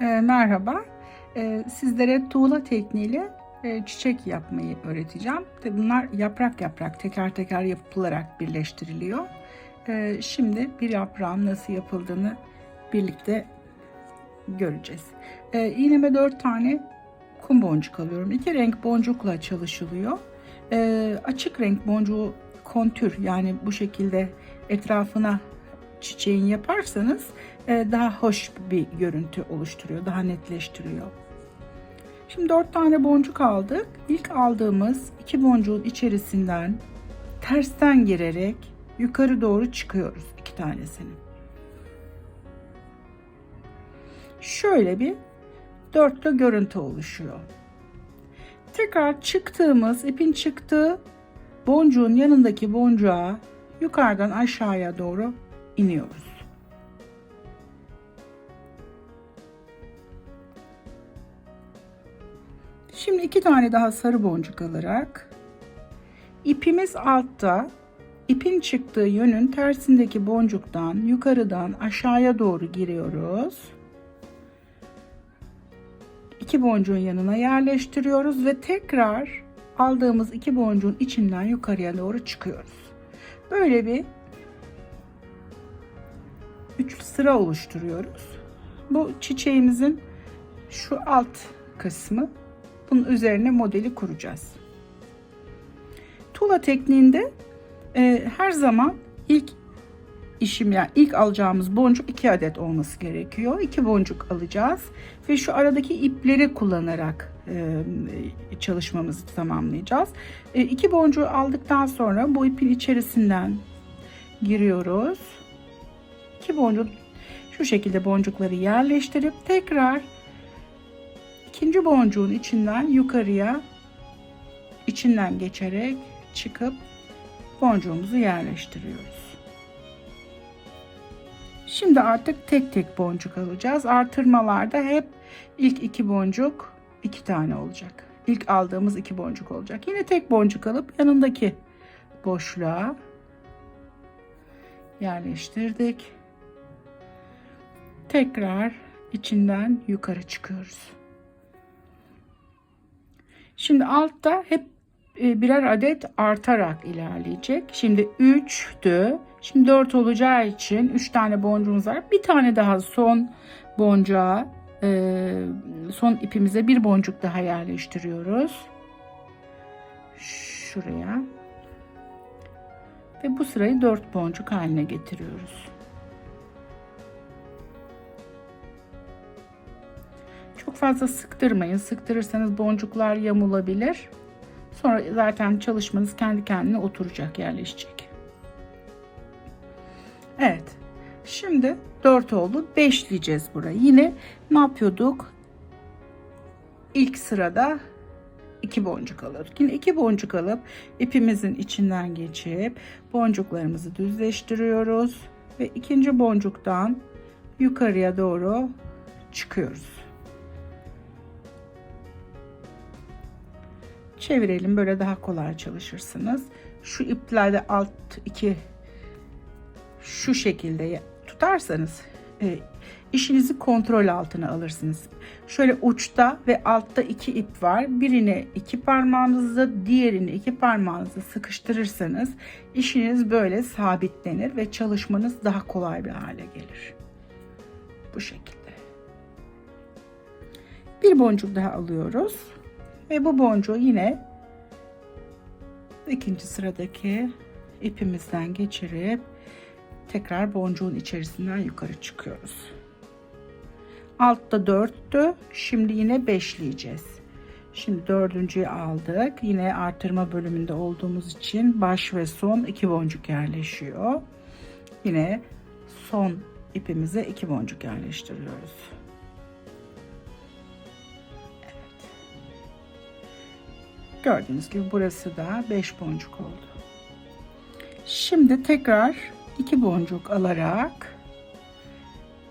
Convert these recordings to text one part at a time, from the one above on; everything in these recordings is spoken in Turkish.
E, merhaba. E, sizlere tuğla tekniğiyle e, çiçek yapmayı öğreteceğim. Tabii bunlar yaprak yaprak teker teker yapılarak birleştiriliyor. E, şimdi bir yaprağın nasıl yapıldığını birlikte göreceğiz. E, iğneme 4 tane kum boncuk alıyorum. İki renk boncukla çalışılıyor. E, açık renk boncuğu kontür yani bu şekilde etrafına çiçeğin yaparsanız e, daha hoş bir görüntü oluşturuyor, daha netleştiriyor. Şimdi dört tane boncuk aldık. İlk aldığımız iki boncuğun içerisinden tersten girerek yukarı doğru çıkıyoruz iki tanesini. Şöyle bir dörtlü görüntü oluşuyor. Tekrar çıktığımız ipin çıktığı boncuğun yanındaki boncuğa yukarıdan aşağıya doğru iniyoruz. Şimdi iki tane daha sarı boncuk alarak ipimiz altta ipin çıktığı yönün tersindeki boncuktan yukarıdan aşağıya doğru giriyoruz. İki boncuğun yanına yerleştiriyoruz ve tekrar aldığımız iki boncuğun içinden yukarıya doğru çıkıyoruz. Böyle bir üç sıra oluşturuyoruz. Bu çiçeğimizin şu alt kısmı. Bunun üzerine modeli kuracağız. Tuğla tekniğinde e, her zaman ilk işim yani ilk alacağımız boncuk iki adet olması gerekiyor. İki boncuk alacağız ve şu aradaki ipleri kullanarak e, çalışmamızı tamamlayacağız. E, boncuğu aldıktan sonra bu ipin içerisinden giriyoruz. İki boncuk şu şekilde boncukları yerleştirip tekrar ikinci boncuğun içinden yukarıya içinden geçerek çıkıp boncuğumuzu yerleştiriyoruz. Şimdi artık tek tek boncuk alacağız. Artırmalarda hep ilk iki boncuk iki tane olacak. İlk aldığımız iki boncuk olacak. Yine tek boncuk alıp yanındaki boşluğa yerleştirdik. Tekrar içinden yukarı çıkıyoruz. Şimdi altta hep e, birer adet artarak ilerleyecek. Şimdi 3'tü. Şimdi 4 olacağı için 3 tane boncuğumuz var. Bir tane daha son boncuğa e, son ipimize bir boncuk daha yerleştiriyoruz. Şuraya. Ve bu sırayı 4 boncuk haline getiriyoruz. Çok fazla sıktırmayın. Sıktırırsanız boncuklar yamulabilir. Sonra zaten çalışmanız kendi kendine oturacak, yerleşecek. Evet. Şimdi 4 oldu. 5 diyeceğiz burayı. Yine ne yapıyorduk? İlk sırada 2 boncuk alıyorduk. Yine 2 boncuk alıp ipimizin içinden geçip boncuklarımızı düzleştiriyoruz ve ikinci boncuktan yukarıya doğru çıkıyoruz. Çevirelim böyle daha kolay çalışırsınız. Şu iplerde alt iki şu şekilde tutarsanız e, işinizi kontrol altına alırsınız. Şöyle uçta ve altta iki ip var. Birini iki parmağınızla diğerini iki parmağınızla sıkıştırırsanız işiniz böyle sabitlenir ve çalışmanız daha kolay bir hale gelir. Bu şekilde. Bir boncuk daha alıyoruz ve bu boncuğu yine ikinci sıradaki ipimizden geçirip tekrar boncuğun içerisinden yukarı çıkıyoruz. Altta 4'tü. Şimdi yine beşleyeceğiz. Şimdi dördüncüyü aldık. Yine artırma bölümünde olduğumuz için baş ve son iki boncuk yerleşiyor. Yine son ipimize iki boncuk yerleştiriyoruz. Gördüğünüz gibi burası da 5 boncuk oldu. Şimdi tekrar 2 boncuk alarak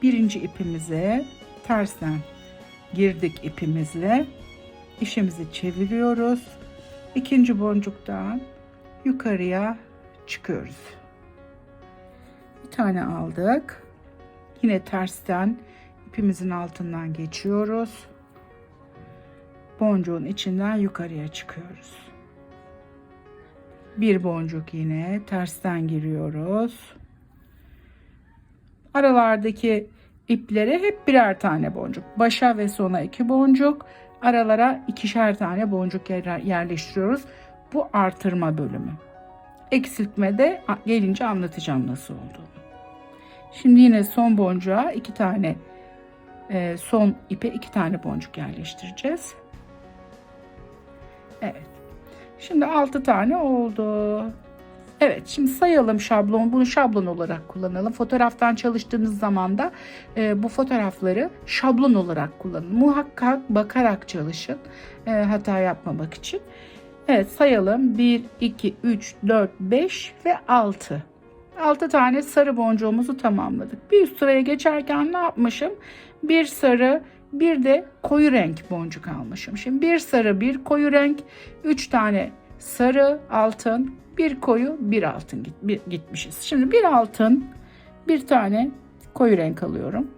birinci ipimize tersten girdik ipimizle işimizi çeviriyoruz. İkinci boncuktan yukarıya çıkıyoruz. Bir tane aldık. Yine tersten ipimizin altından geçiyoruz. Boncuğun içinden yukarıya çıkıyoruz. Bir boncuk yine tersten giriyoruz. Aralardaki iplere hep birer tane boncuk. Başa ve sona iki boncuk. Aralara ikişer tane boncuk yerleştiriyoruz. Bu artırma bölümü. Eksiltmede gelince anlatacağım nasıl olduğunu. Şimdi yine son boncuğa iki tane e, son ipe iki tane boncuk yerleştireceğiz. Evet. Şimdi altı tane oldu. Evet şimdi sayalım şablon. Bunu şablon olarak kullanalım. Fotoğraftan çalıştığınız zaman da e, bu fotoğrafları şablon olarak kullanın. Muhakkak bakarak çalışın. E, hata yapmamak için. Evet sayalım. 1, 2, 3, 4, 5 ve 6. 6 tane sarı boncuğumuzu tamamladık. Bir üst sıraya geçerken ne yapmışım? Bir sarı, bir de koyu renk boncuk almışım. Şimdi bir sarı, bir koyu renk, 3 tane sarı, altın, bir koyu, bir altın gitmişiz. Şimdi bir altın, bir tane koyu renk alıyorum.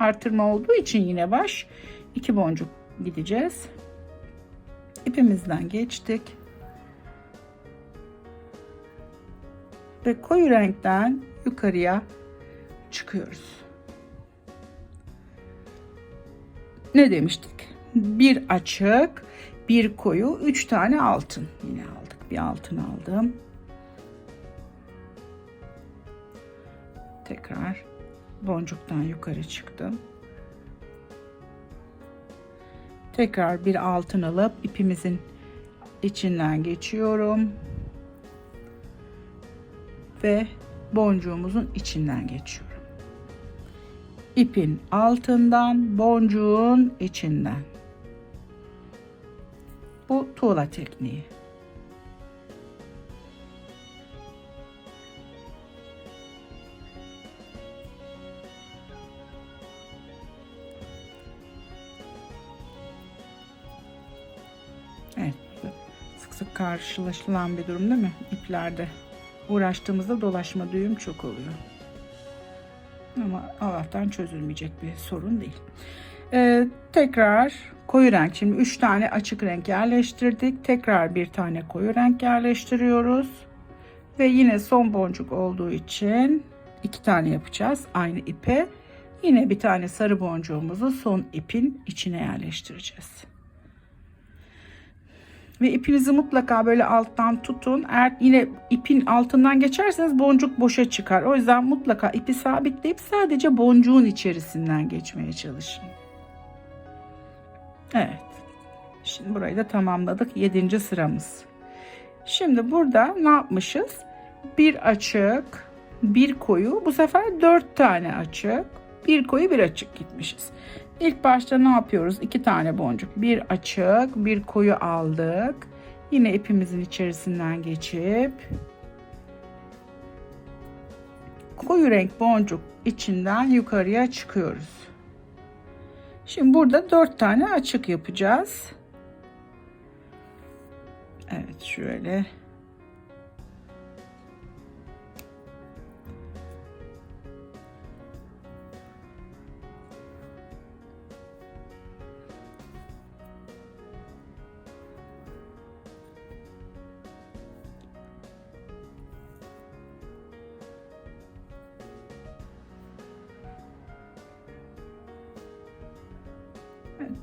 Artırma olduğu için yine baş iki boncuk gideceğiz. İpimizden geçtik. Ve koyu renkten yukarıya çıkıyoruz. Ne demiştik? Bir açık, bir koyu, üç tane altın. Yine aldık. Bir altın aldım. Tekrar boncuktan yukarı çıktım. Tekrar bir altın alıp ipimizin içinden geçiyorum. Ve boncuğumuzun içinden geçiyorum. İpin altından, boncuğun içinden. Bu tuğla tekniği. Evet. Sık sık karşılaşılan bir durum değil mi? İplerde uğraştığımızda dolaşma düğüm çok oluyor. Ama Allah'tan çözülmeyecek bir sorun değil. Ee, tekrar koyu renk. Şimdi 3 tane açık renk yerleştirdik. Tekrar bir tane koyu renk yerleştiriyoruz. Ve yine son boncuk olduğu için iki tane yapacağız aynı ipe. Yine bir tane sarı boncuğumuzu son ipin içine yerleştireceğiz. Ve ipinizi mutlaka böyle alttan tutun. Eğer yine ipin altından geçerseniz boncuk boşa çıkar. O yüzden mutlaka ipi sabitleyip sadece boncuğun içerisinden geçmeye çalışın. Evet. Şimdi burayı da tamamladık. Yedinci sıramız. Şimdi burada ne yapmışız? Bir açık, bir koyu. Bu sefer dört tane açık, bir koyu, bir açık gitmişiz. İlk başta ne yapıyoruz? İki tane boncuk. Bir açık, bir koyu aldık. Yine ipimizin içerisinden geçip koyu renk boncuk içinden yukarıya çıkıyoruz. Şimdi burada dört tane açık yapacağız. Evet şöyle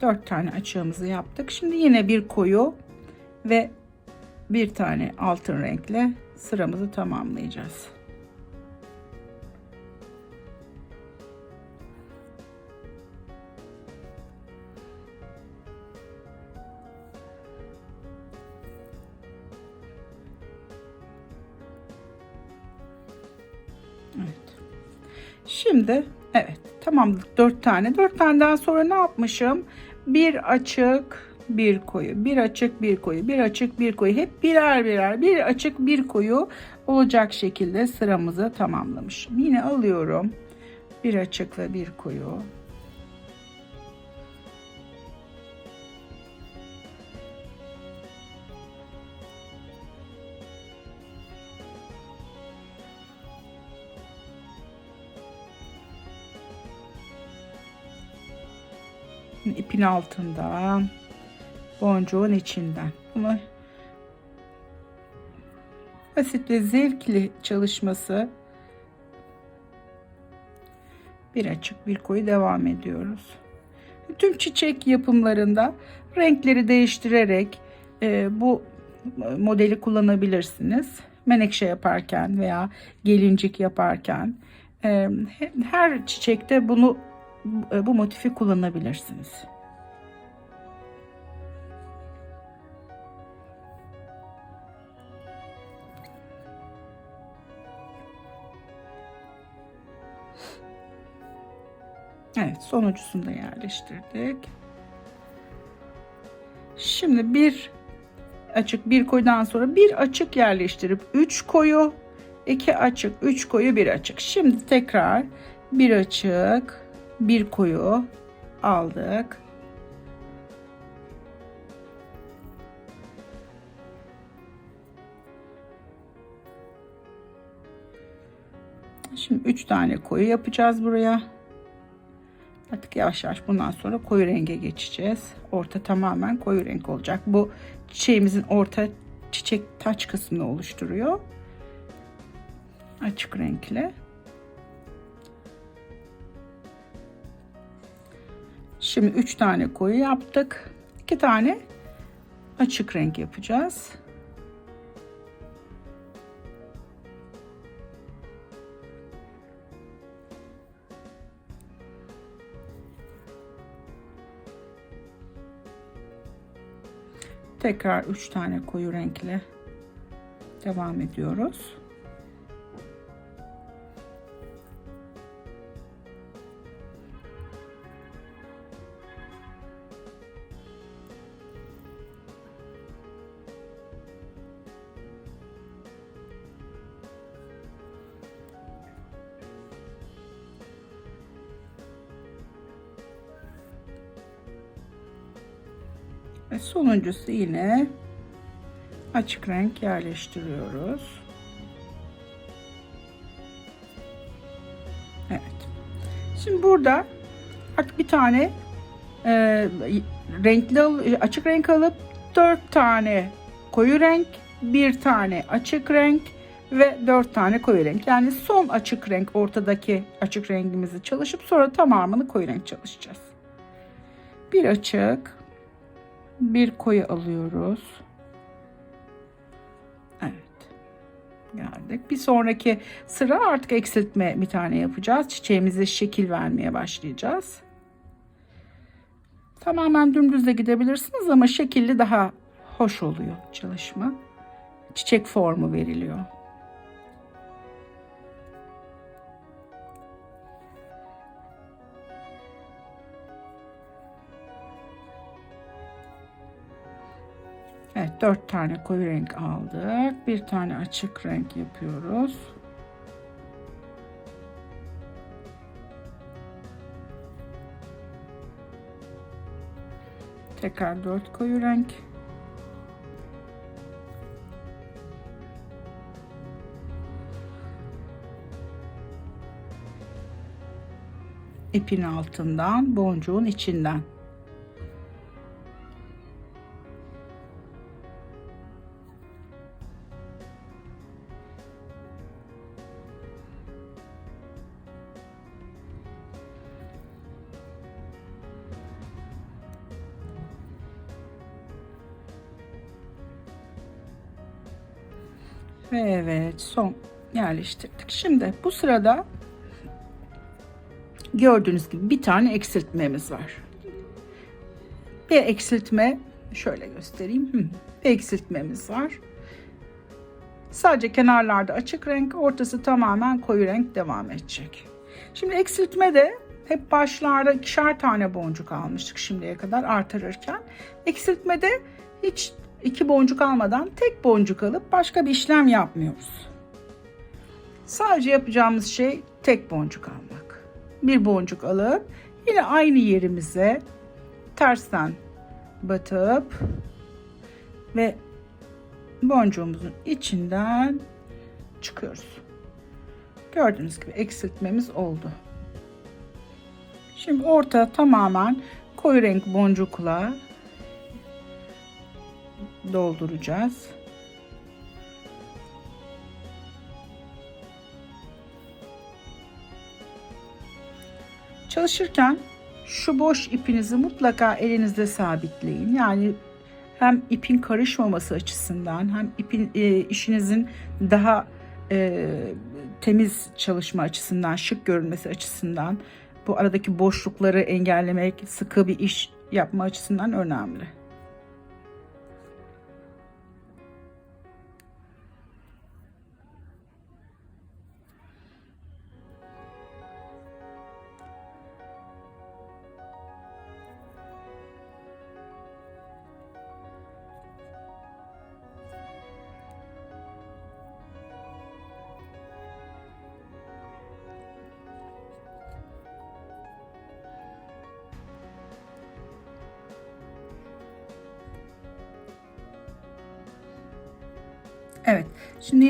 dört tane açığımızı yaptık. Şimdi yine bir koyu ve bir tane altın renkle sıramızı tamamlayacağız. Evet. Şimdi tamamladık dört tane. Dört taneden sonra ne yapmışım? Bir açık, bir koyu, bir açık, bir koyu, bir açık, bir koyu. Hep birer birer, bir açık, bir koyu olacak şekilde sıramızı tamamlamışım. Yine alıyorum. Bir açık ve bir koyu. İpin altından boncuğun içinden. Bunu basit ve zevkli çalışması bir açık bir koyu devam ediyoruz. Tüm çiçek yapımlarında renkleri değiştirerek e, bu modeli kullanabilirsiniz. Menekşe yaparken veya gelincik yaparken e, her çiçekte bunu bu motifi kullanabilirsiniz. Evet sonuncusunu da yerleştirdik. Şimdi bir açık bir koyudan sonra bir açık yerleştirip 3 koyu 2 açık 3 koyu bir açık. Şimdi tekrar bir açık bir koyu aldık. Şimdi 3 tane koyu yapacağız buraya. Artık yavaş yavaş bundan sonra koyu renge geçeceğiz. Orta tamamen koyu renk olacak. Bu çiçeğimizin orta çiçek taç kısmını oluşturuyor. Açık renkle. Şimdi 3 tane koyu yaptık. 2 tane açık renk yapacağız. Tekrar 3 tane koyu renkle devam ediyoruz. Sonuncusu yine açık renk yerleştiriyoruz. Evet. Şimdi burada artık bir tane e, renkli açık renk alıp dört tane koyu renk, bir tane açık renk ve dört tane koyu renk. Yani son açık renk ortadaki açık rengimizi çalışıp sonra tamamını koyu renk çalışacağız. Bir açık, bir koyu alıyoruz. Evet. Geldik. Bir sonraki sıra artık eksiltme bir tane yapacağız. Çiçeğimize şekil vermeye başlayacağız. Tamamen dümdüz de gidebilirsiniz ama şekilli daha hoş oluyor çalışma. Çiçek formu veriliyor. Evet dört tane koyu renk aldık. Bir tane açık renk yapıyoruz. Tekrar dört koyu renk. ipin altından, boncuğun içinden. Son yerleştirdik. Şimdi bu sırada gördüğünüz gibi bir tane eksiltmemiz var. Bir eksiltme şöyle göstereyim. Bir eksiltmemiz var. Sadece kenarlarda açık renk, ortası tamamen koyu renk devam edecek. Şimdi eksiltme de hep başlarda ikişer tane boncuk almıştık şimdiye kadar artırırken. Eksiltmede hiç iki boncuk almadan tek boncuk alıp başka bir işlem yapmıyoruz. Sadece yapacağımız şey tek boncuk almak. Bir boncuk alıp yine aynı yerimize tersten batıp ve boncuğumuzun içinden çıkıyoruz. Gördüğünüz gibi eksiltmemiz oldu. Şimdi orta tamamen koyu renk boncukla dolduracağız. Çalışırken şu boş ipinizi mutlaka elinizde sabitleyin. Yani hem ipin karışmaması açısından hem ipin e, işinizin daha e, temiz çalışma açısından, şık görünmesi açısından bu aradaki boşlukları engellemek, sıkı bir iş yapma açısından önemli.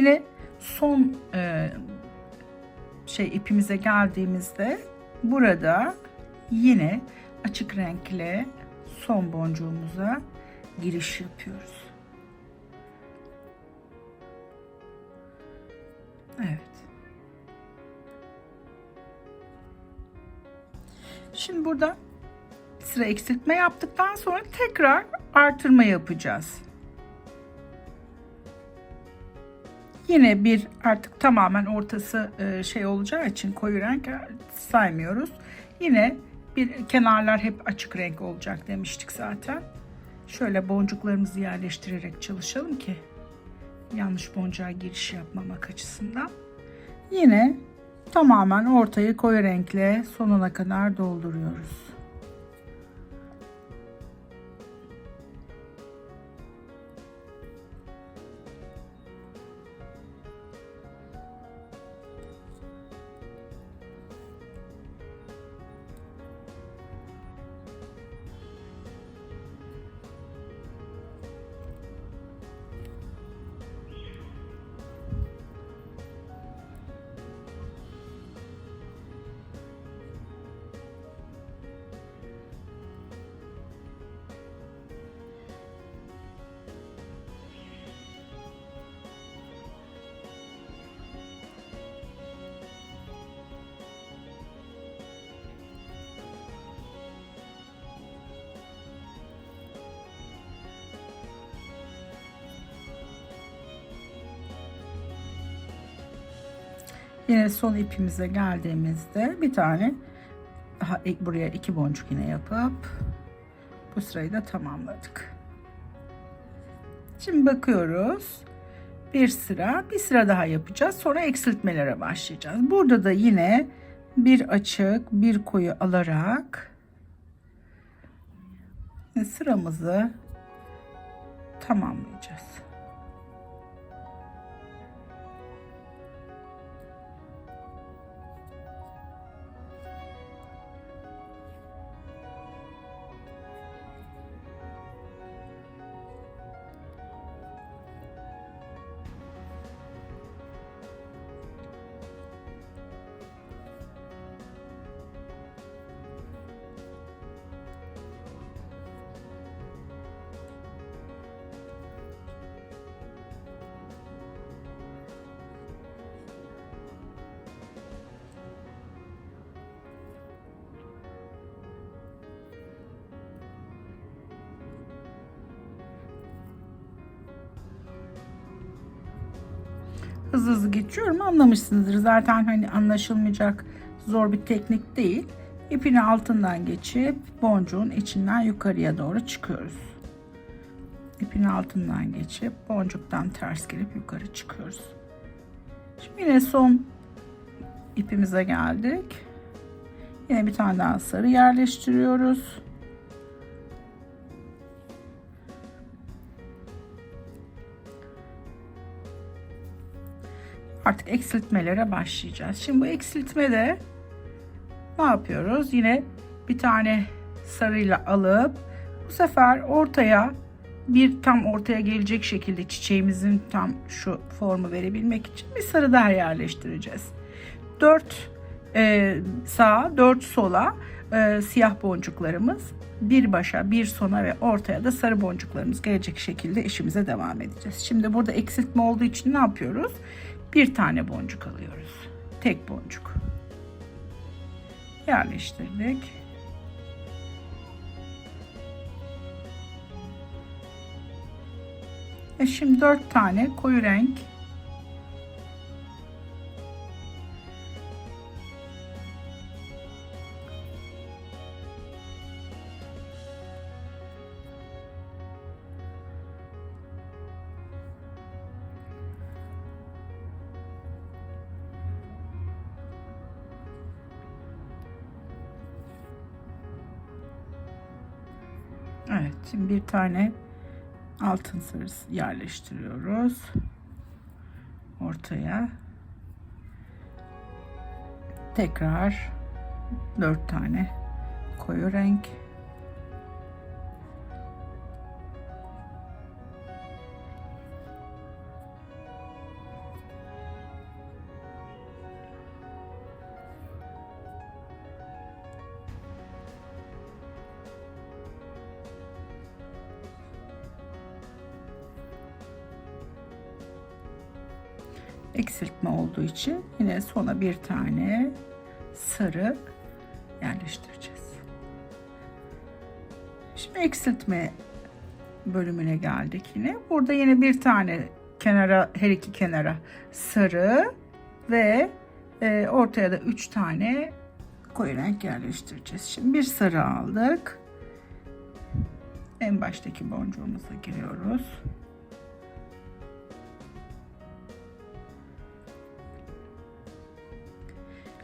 Yine son e, şey ipimize geldiğimizde burada yine açık renkle son boncuğumuza giriş yapıyoruz. Evet. Şimdi burada sıra eksiltme yaptıktan sonra tekrar artırma yapacağız. Yine bir artık tamamen ortası e, şey olacağı için koyu renk e, saymıyoruz. Yine bir kenarlar hep açık renk olacak demiştik zaten. Şöyle boncuklarımızı yerleştirerek çalışalım ki yanlış boncuğa giriş yapmamak açısından. Yine tamamen ortayı koyu renkle sonuna kadar dolduruyoruz. Yine son ipimize geldiğimizde bir tane daha buraya iki boncuk yine yapıp bu sırayı da tamamladık. Şimdi bakıyoruz. Bir sıra, bir sıra daha yapacağız. Sonra eksiltmelere başlayacağız. Burada da yine bir açık, bir koyu alarak sıramızı tamamlayacağız. Hızlı hızlı geçiyorum anlamışsınızdır. Zaten hani anlaşılmayacak zor bir teknik değil. İpini altından geçip boncuğun içinden yukarıya doğru çıkıyoruz. İpin altından geçip boncuktan ters gelip yukarı çıkıyoruz. Şimdi yine son ipimize geldik. Yine bir tane daha sarı yerleştiriyoruz. Artık eksiltmelere başlayacağız. Şimdi bu eksiltmede ne yapıyoruz? Yine bir tane sarıyla alıp bu sefer ortaya bir tam ortaya gelecek şekilde çiçeğimizin tam şu formu verebilmek için bir sarı daha yerleştireceğiz. 4 e, sağa 4 sola e, siyah boncuklarımız. Bir başa, bir sona ve ortaya da sarı boncuklarımız gelecek şekilde işimize devam edeceğiz. Şimdi burada eksiltme olduğu için ne yapıyoruz? Bir tane boncuk alıyoruz. Tek boncuk. Yerleştirdik. Ve şimdi dört tane koyu renk Evet, şimdi bir tane altın sarısı yerleştiriyoruz ortaya. Tekrar dört tane koyu renk. Yine sona bir tane sarı yerleştireceğiz. Şimdi eksiltme bölümüne geldik yine. Burada yine bir tane kenara her iki kenara sarı ve e, ortaya da üç tane koyu renk yerleştireceğiz. Şimdi bir sarı aldık. En baştaki boncuğumuza giriyoruz.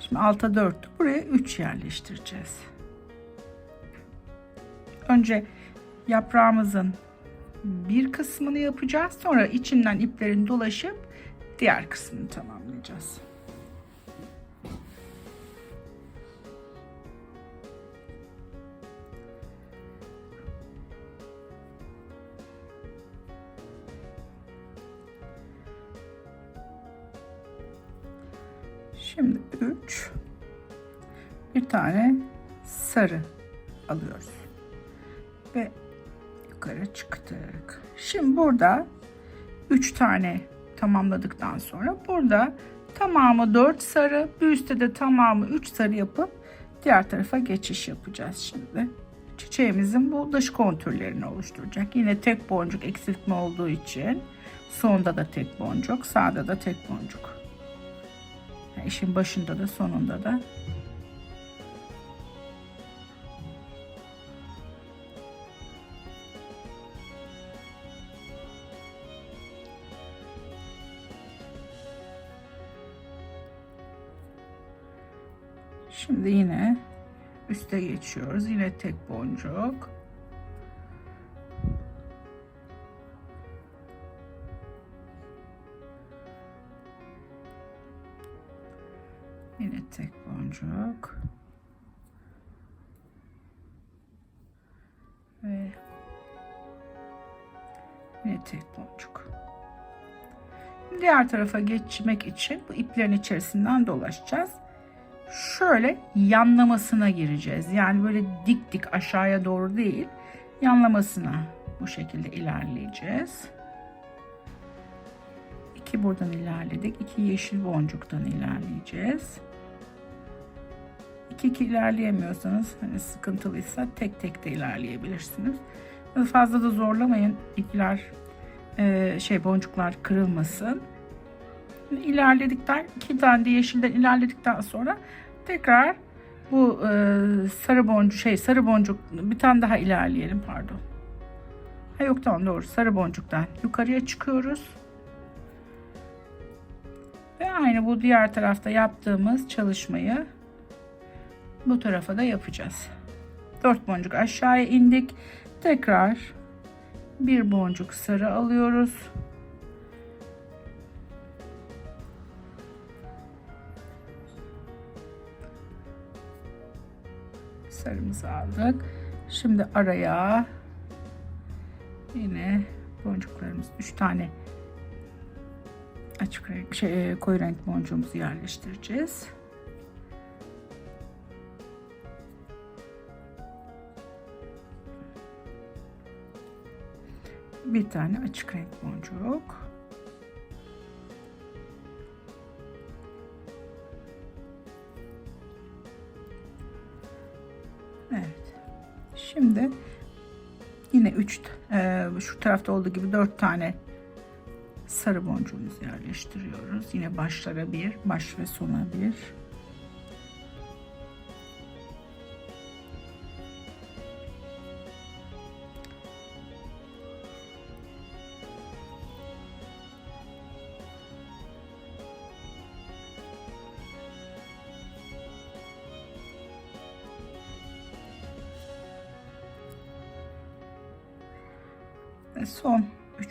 Şimdi alta 4 buraya 3 yerleştireceğiz. Önce yaprağımızın bir kısmını yapacağız. Sonra içinden iplerin dolaşıp diğer kısmını tamamlayacağız. 3 bir tane sarı alıyoruz. Ve yukarı çıktık. Şimdi burada 3 tane tamamladıktan sonra burada tamamı 4 sarı, bir üstte de tamamı 3 sarı yapıp diğer tarafa geçiş yapacağız şimdi. Çiçeğimizin bu dış kontürlerini oluşturacak. Yine tek boncuk eksiltme olduğu için sonda da tek boncuk, sağda da tek boncuk. İşin başında da sonunda da Şimdi yine üste geçiyoruz. Yine tek boncuk. Yine tek boncuk. Ve yine tek boncuk. Diğer tarafa geçmek için bu iplerin içerisinden dolaşacağız. Şöyle yanlamasına gireceğiz. Yani böyle dik dik aşağıya doğru değil, yanlamasına bu şekilde ilerleyeceğiz. İki buradan ilerledik. iki yeşil boncuktan ilerleyeceğiz. 2 2 ilerleyemiyorsanız hani sıkıntılıysa tek tek de ilerleyebilirsiniz. Fazla da zorlamayın ipler e, şey boncuklar kırılmasın. İlerledikten iki tane de yeşilden ilerledikten sonra tekrar bu e, sarı boncuk şey sarı boncuk bir tane daha ilerleyelim pardon. Ha yok tamam doğru sarı boncuktan yukarıya çıkıyoruz. Ve aynı bu diğer tarafta yaptığımız çalışmayı bu tarafa da yapacağız. 4 boncuk aşağıya indik. Tekrar bir boncuk sarı alıyoruz. Sarımızı aldık. Şimdi araya yine boncuklarımız 3 tane açık renk şey koyu renk boncuğumuzu yerleştireceğiz. Bir tane açık renk boncuk. Evet. Şimdi yine 3 şu tarafta olduğu gibi 4 tane sarı boncuğumuzu yerleştiriyoruz. Yine başlara bir, baş ve sona bir.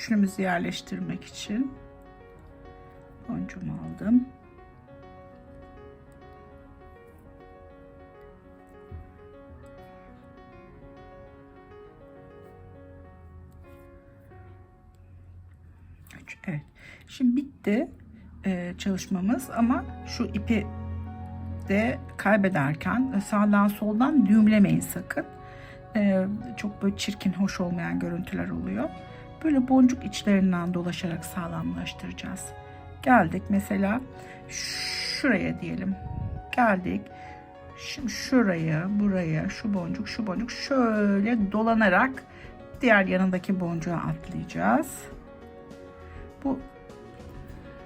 Üçlümüzü yerleştirmek için boncuğumu aldım. Evet. Şimdi bitti e, çalışmamız ama şu ipi de kaybederken sağdan soldan düğümlemeyin sakın. E, çok böyle çirkin, hoş olmayan görüntüler oluyor. Böyle boncuk içlerinden dolaşarak sağlamlaştıracağız. Geldik mesela şuraya diyelim. Geldik. Şimdi şuraya, buraya, şu boncuk, şu boncuk şöyle dolanarak diğer yanındaki boncuğa atlayacağız. Bu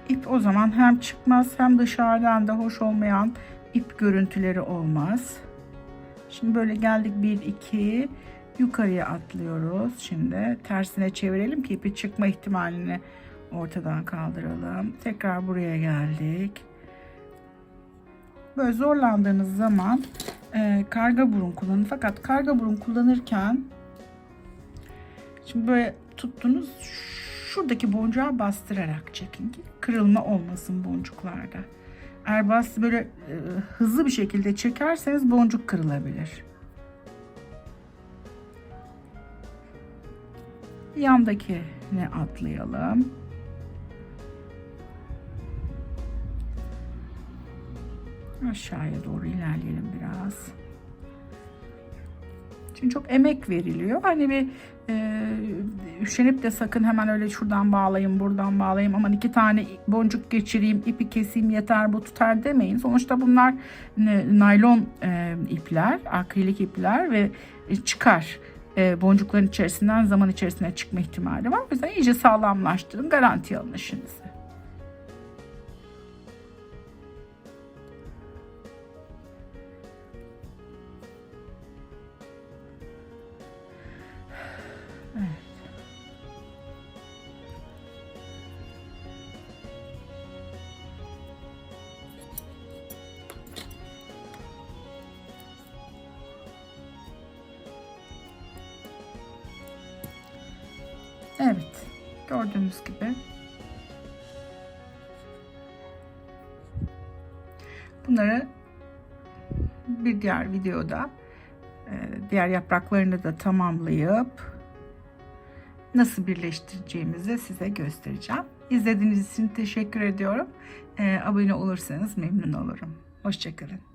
ip o zaman hem çıkmaz hem dışarıdan da hoş olmayan ip görüntüleri olmaz. Şimdi böyle geldik 1 2 yukarıya atlıyoruz. Şimdi tersine çevirelim ki ipi çıkma ihtimalini ortadan kaldıralım. Tekrar buraya geldik. Böyle zorlandığınız zaman e, karga burun kullanın. Fakat karga burun kullanırken şimdi böyle tuttunuz şuradaki boncuğa bastırarak çekin ki kırılma olmasın boncuklarda. Eğer bastı böyle e, hızlı bir şekilde çekerseniz boncuk kırılabilir. Yandakine atlayalım. Aşağıya doğru ilerleyelim biraz. Çünkü çok emek veriliyor. Hani bir e, üşenip de sakın hemen öyle şuradan bağlayayım, buradan bağlayayım. Aman iki tane boncuk geçireyim, ipi keseyim yeter bu tutar demeyin. Sonuçta bunlar naylon e, ipler, akrilik ipler ve e, çıkar. E, boncukların içerisinden zaman içerisinde çıkma ihtimali var. O yüzden iyice sağlamlaştırın, garanti alın işinizi. Diğer videoda e, diğer yapraklarını da tamamlayıp nasıl birleştireceğimizi size göstereceğim. İzlediğiniz için teşekkür ediyorum. E, abone olursanız memnun olurum. Hoşçakalın.